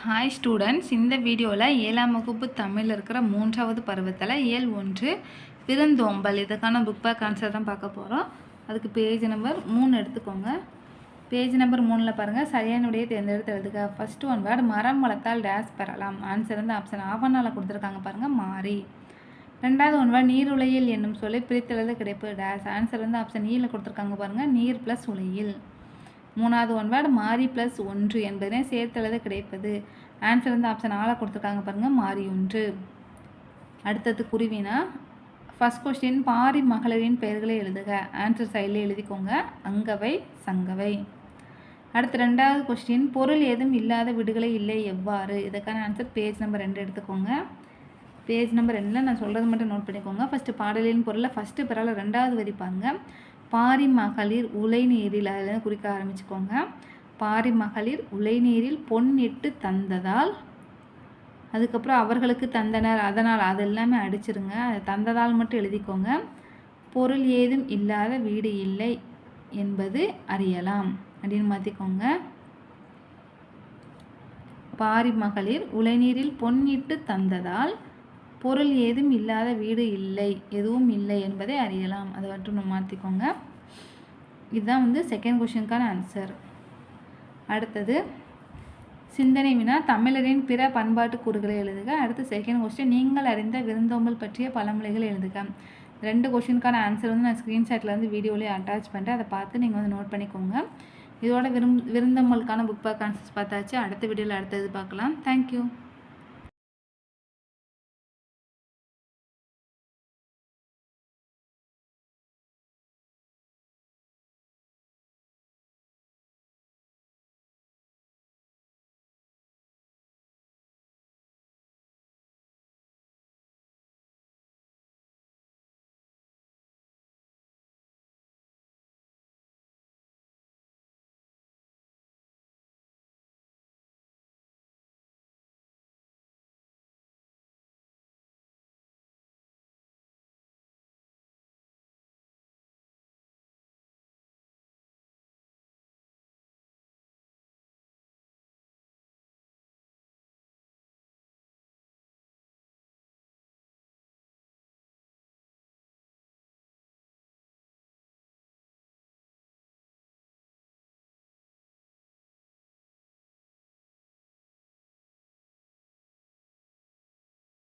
Hi students இந்த வீடியோவில் ஏழாம் வகுப்பு தமிழில் இருக்கிற மூன்றாவது பருவத்தில் ஏழ் ஒன்று பிறந்தோம்பல் இதுக்கான புக் பேக் ஆன்சர் தான் பார்க்க போகிறோம் அதுக்கு பேஜ் நம்பர் மூணு எடுத்துக்கோங்க. பேஜ் நம்பர் மூணில் பாருங்கள் சரியானுடைய தேர்ந்தெடுத்து எழுதுக. ஃபர்ஸ்ட் ஒன் வேர்டு மரம் வளர்த்தால் டேஸ் பெறலாம். ஆன்சர் வந்து ஆப்ஷன் ஆவணால் கொடுத்துருக்காங்க பாருங்கள் மாறி. ரெண்டாவது ஒன் வேர்டு நீர் உலையில் என்னும் சொல்லி பிரித்தெழுத கிடைப்பு டேஸ் ஆன்சர் வந்து ஆப்ஷன் ஈயில் e கொடுத்துருக்காங்க பாருங்கள் நீர் ப்ளஸ் உலையில். மூணாவது ஒன் வேர்டு மாறி ப்ளஸ் ஒன்று என்பதனை சேர்த்தெழுத கிடைப்பது. ஆன்சர் வந்து ஆப்ஷன் ஆளாக கொடுத்துருக்காங்க பாருங்கள் மாறி ஒன்று. அடுத்தது குருவினா ஃபஸ்ட் கொஸ்டின் பாரி மகளிரின் பெயர்களை எழுதுக. ஆன்சர் சைடில் எழுதிக்கோங்க. அங்கவை சங்கவை. அடுத்து ரெண்டாவது கொஸ்டின் பொருள் ஏதும் இல்லாத விடுகளை இல்லை எவ்வாறு? இதுக்கான ஆன்சர் பேஜ் நம்பர் ரெண்டு எடுத்துக்கோங்க. பேஜ் நம்பர் ரெண்டில் நான் சொல்கிறது மட்டும் நோட் பண்ணிக்கோங்க. ஃபஸ்ட்டு பாடலின் பொருளை ஃபஸ்ட்டு பிறகு ரெண்டாவது வரிப்பாங்க பாரி மகளிர் உலைநீரில் அதில் குறிக்க ஆரம்பிச்சுக்கோங்க. பாரி மகளிர் உலைநீரில் பொன் இட்டு தந்ததால் அதுக்கப்புறம் அவர்களுக்கு தந்தனர் அதனால் அது எல்லாமே அடிச்சிருங்க. அது தந்ததால் மட்டும் எழுதிக்கோங்க. பொருள் ஏதும் இல்லாத வீடு இல்லை என்பது அறியலாம் அப்படின்னு மாற்றிக்கோங்க பாரி மகளிர் உலைநீரில் பொன்னிட்டு தந்ததால் பொருள் ஏதும் இல்லாத வீடு இல்லை எதுவும் இல்லை என்பதை அறியலாம். அதை மட்டும் மாற்றிக்கோங்க இதுதான் வந்து செகண்ட் கொஷினுக்கான ஆன்சர் அடுத்தது சிந்தனை வினா தமிழரின் பிற பண்பாட்டு கூறுகளை எழுதுக. அடுத்து செகண்ட் கொஸ்டின் நீங்கள் அறிந்த விருந்தோம்பல் பற்றிய பழமொழிகள் எழுதுக. ரெண்டு கொஷினுக்கான ஆன்சர் வந்து நான் ஸ்க்ரீன்ஷாட்டில் வந்து வீடியோலேயே அட்டாச் பண்ணுறேன் அதை பார்த்து நீங்கள் வந்து நோட் பண்ணிக்கோங்க. இதோட விரும் விருந்தோம்பலுக்கான புக் பேக் ஆன்சர்ஸ் பார்த்தாச்சு. அடுத்த வீடியோவில் அடுத்தது பார்க்கலாம். தேங்க்யூ